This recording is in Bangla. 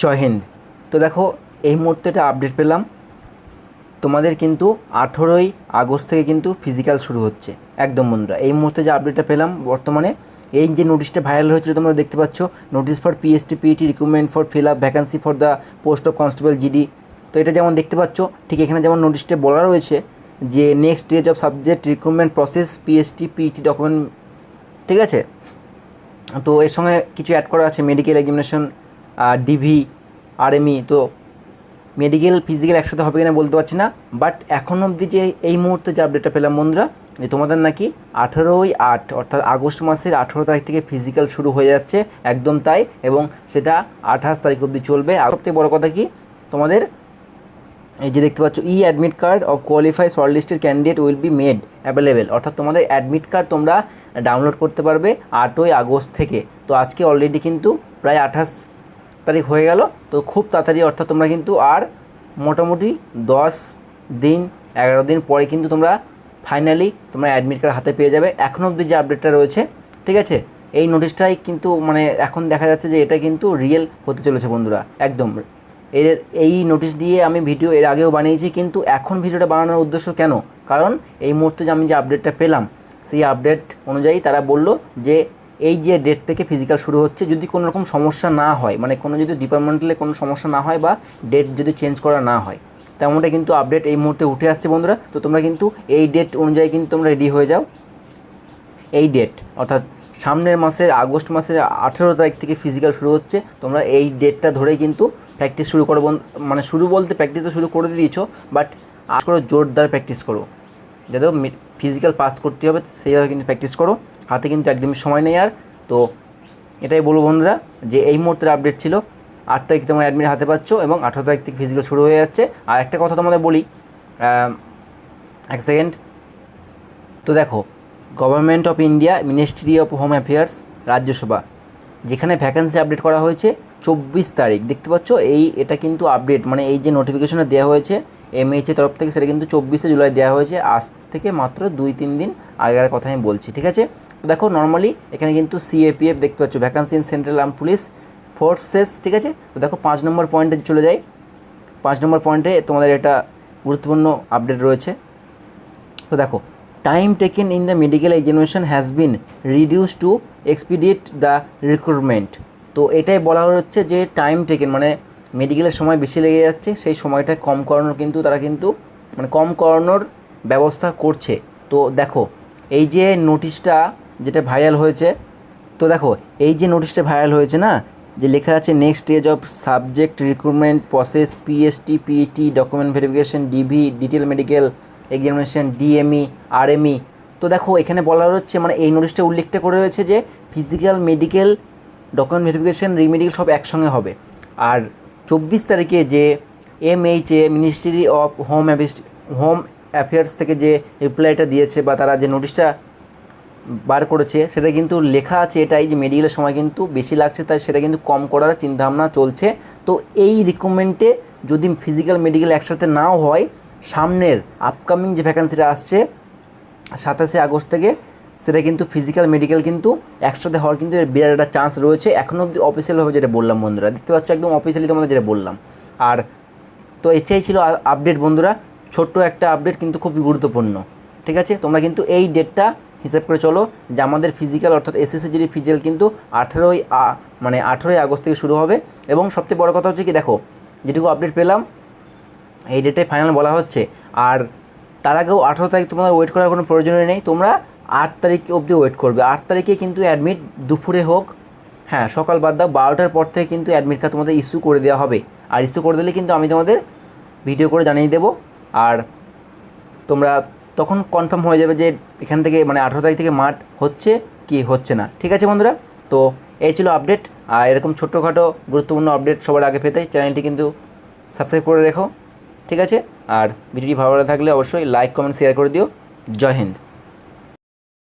জয় হিন্দ। তো দেখো, এই মুহূর্তে একটা আপডেট পেলাম। তোমাদের কিন্তু আঠেরোই আগস্ট থেকে কিন্তু ফিজিক্যাল শুরু হচ্ছে। একদম বন্ধুরা, এই মুহূর্তে যে আপডেটটা পেলাম বর্তমানে, এই যে নোটিশটা ভাইরাল হয়েছিল তোমরা দেখতে পাচ্ছ notice for PST PET recruitment for fill up vacancy for the post of constable GD তো এটা যেমন দেখতে পাচ্ছ, ঠিক এখানে যেমন নোটিশটা বলা রয়েছে যে next stage of subject recruitment process PST PET document ঠিক আছে? তো এর সঙ্গে কিছু অ্যাড করা আছে মেডিকেল এক্সামিনেশন ডিভি আরএমই তো মেডিকেল ফিজিক্যাল একসাথে হবে কিনা বলতে পারছি না বাট এখন অবধি যে এই মুহূর্তে যে আপডেটটা পেলাম বন্ধুরা যে তোমাদের নাকি আঠেরোই আট, অর্থাৎ আগস্ট মাসের আঠেরো তারিখ থেকে ফিজিক্যাল শুরু হয়ে যাচ্ছে, একদম তাই, এবং সেটা আঠাশ তারিখ অবধি চলবে। আর সবথেকে বড়ো কথা কি, তোমাদের এই যে দেখতে পাচ্ছ e admit card of qualify short লিস্টের candidate will be made available অর্থাৎ তোমাদের অ্যাডমিট কার্ড তোমরা ডাউনলোড করতে পারবে আটই আগস্ট থেকে। তো আজকে অলরেডি কিন্তু প্রায় আঠাশ তারিখ হয়ে গেল। তো খুব তাড়াতাড়ি, অর্থাৎ তোমরা কিন্তু আর মোটামুটি দশ দিন, এগারো দিন পরে কিন্তু তোমরা ফাইনালি তোমরা অ্যাডমিট কার্ড হাতে পেয়ে যাবে। এখন অবধি যে আপডেটটা রয়েছে, ঠিক আছে? এই নোটিশটাই কিন্তু মানে এখন দেখা যাচ্ছে যে এটা কিন্তু রিয়েল হতে চলেছে বন্ধুরা, একদম। এর, এই নোটিশ দিয়ে আমি ভিডিও এর আগেও বানিয়েছি, কিন্তু এখন ভিডিওটা বানানোর উদ্দেশ্য কেন? কারণ এই মুহূর্তে যে আমি যে আপডেটটা পেলাম, সেই আপডেট অনুযায়ী তারা বলল যে এই যে ডেট থেকে ফিজিক্যাল শুরু হচ্ছে, যদি কোনো রকম সমস্যা না হয় মানে কোনো যদি ডিপার্টমেন্টালে কোনো সমস্যা না হয় বা ডেট যদি চেঞ্জ করা না হয়, তেমনটা কিন্তু আপডেট এই মুহূর্তে উঠে আসছে বন্ধুরা। তো তোমরা কিন্তু এই ডেট অনুযায়ী কিন্তু তোমরা রেডি হয়ে যাও। এই ডেট অর্থাৎ সামনের মাসের আগস্ট মাসের আঠেরো তারিখ থেকে ফিজিক্যাল শুরু হচ্ছে। তোমরা এই ডেটটা ধরেই কিন্তু প্র্যাকটিস শুরু করো মানে শুরু বলতে প্র্যাকটিস তো শুরু করে দিয়েছ বাট আজ করো জোরদার প্র্যাকটিস করো। যাতে ফিজিক্যাল পাস করতে হবে সেইভাবে কিন্তু প্র্যাকটিস করো। হাতে কিন্তু একদমই সময় নেই আর। তো এটাই বলব বন্ধুরা, যে এই মুহূর্তের আপডেট ছিল, আট তারিখ তোমরা অ্যাডমিট হাতে পাচ্ছ এবং আঠারো তারিখ থেকে ফিজিক্যাল শুরু হয়ে যাচ্ছে। আর একটা কথা তোমাদের বলি এক সেকেন্ড তো দেখো government of India ministry of home affairs Rajya Sabha যেখানে ভ্যাকেন্সি আপডেট করা হয়েছে, চব্বিশ তারিখ। দেখতে পাচ্ছ, এই, এটা কিন্তু আপডেট মানে এই যে নোটিফিকেশনে দেওয়া হয়েছে এমএইচের তরফ থেকে সেটা কিন্তু চব্বিশে জুলাই দেওয়া হয়েছে। আজ থেকে মাত্র দুই তিন দিন আগের কথা আমি বলছি, ঠিক আছে? তো দেখো নর্মালি এখানে কিন্তু সিএপিএফ দেখতে পাচ্ছ vacancy in central arm police forces ঠিক আছে? তো দেখো, পাঁচ নম্বর পয়েন্টে চলে যাই। পাঁচ নম্বর পয়েন্টে তোমাদের একটা গুরুত্বপূর্ণ আপডেট রয়েছে। তো দেখো time taken in the medical examination has been reduce to expedite the recruitment তো এটাই বলা হচ্ছে যে টাইম টেকেন মানে মেডিকেলের সময় বেশি লেগে যাচ্ছে, সেই সময়টা কম করানোর কিন্তু তারা কিন্তু মানে কম করানোর ব্যবস্থা করছে। তো দেখো, এই যে নোটিশটা যেটা ভাইরাল হয়েছে, তো দেখো, এই যে নোটিশটা ভাইরাল হয়েছে না, যে লেখা আছে next stage of subject recruitment process PST PET document verification DV detail medical examination DME RME তো দেখো, এখানে বলা হচ্ছে মানে এই নোটিশটা উল্লেখটা করে রয়েছে যে physical medical document verification remedical সব একসঙ্গে হবে। আর চব্বিশ তারিখে যে MHA ministry of home home affairs থেকে যে রিপ্লাইটা দিয়েছে বা তারা যে নোটিশটা বার করেছে, সেটা কিন্তু লেখা আছে এটাই যে মেডিকেলের সময় কিন্তু বেশি লাগছে, তাই সেটা কিন্তু কম করার চিন্তাভাবনা চলছে। তো এই রিকমেন্ডে যদি ফিজিক্যাল মেডিকেল একসাথে নাও হয়, সামনের আপকামিং যে ভ্যাকান্সিটা আসছে, সাতাশে আগস্ট থেকে সেটা কিন্তু ফিজিক্যাল মেডিকেল কিন্তু একসাথে হওয়ার কিন্তু এর বিরাট একটা চান্স রয়েছে। এখনও অবধি অফিসিয়ালভাবে যেটা বললাম বন্ধুরা, দেখতে পাচ্ছ একদম অফিসিয়ালি তোমাদের যেটা বললাম। আর তো এটাই ছিল আপডেট বন্ধুরা, ছোট্ট একটা আপডেট কিন্তু খুবই গুরুত্বপূর্ণ, ঠিক আছে? তোমরা কিন্তু এই ডেটটা হিসাব করে চলো যে আমাদের ফিজিক্যাল অর্থাৎ এসএসসি জিডি ফিজিক্যাল কিন্তু আঠেরোই মানে আঠেরোই আগস্ট থেকে শুরু হবে। এবং সবচেয়ে বড় কথা হচ্ছে কি, দেখো, যেটুকু আপডেট পেলাম, এই ডেটে ফাইনাল বলা হচ্ছে। আর তার আগেও আঠেরো তারিখ তোমাদের ওয়েট করার কোনো প্রয়োজনই নেই। তোমরা আট তারিখ অবধি ওয়েট করবে। আট তারিখে কিন্তু অ্যাডমিট দুপুরে হোক হ্যাঁ সকাল বাদ দাও, বারোটার পর থেকে কিন্তু অ্যাডমিট কার্ড তোমাদের ইস্যু করে দেওয়া হবে। আর ইস্যু করে দিলে কিন্তু আমি তোমাদের ভিডিও করে জানিয়ে দেবো। আর তোমরা তখন কনফার্ম হয়ে যাবে যে এখান থেকে মানে আঠেরো তারিখ থেকে মাঠ হচ্ছে কি হচ্ছে না। ঠিক আছে বন্ধুরা? তো এই ছিল আপডেট আর এরকম ছোটোখাটো গুরুত্বপূর্ণ আপডেট সবার আগে পেতে চ্যানেলটি কিন্তু সাবস্ক্রাইব করে রেখো। ঠিক আছে? আর ভিডিওটি ভালো থাকলে অবশ্যই লাইক কমেন্ট শেয়ার করে দিও। জয় হিন্দ।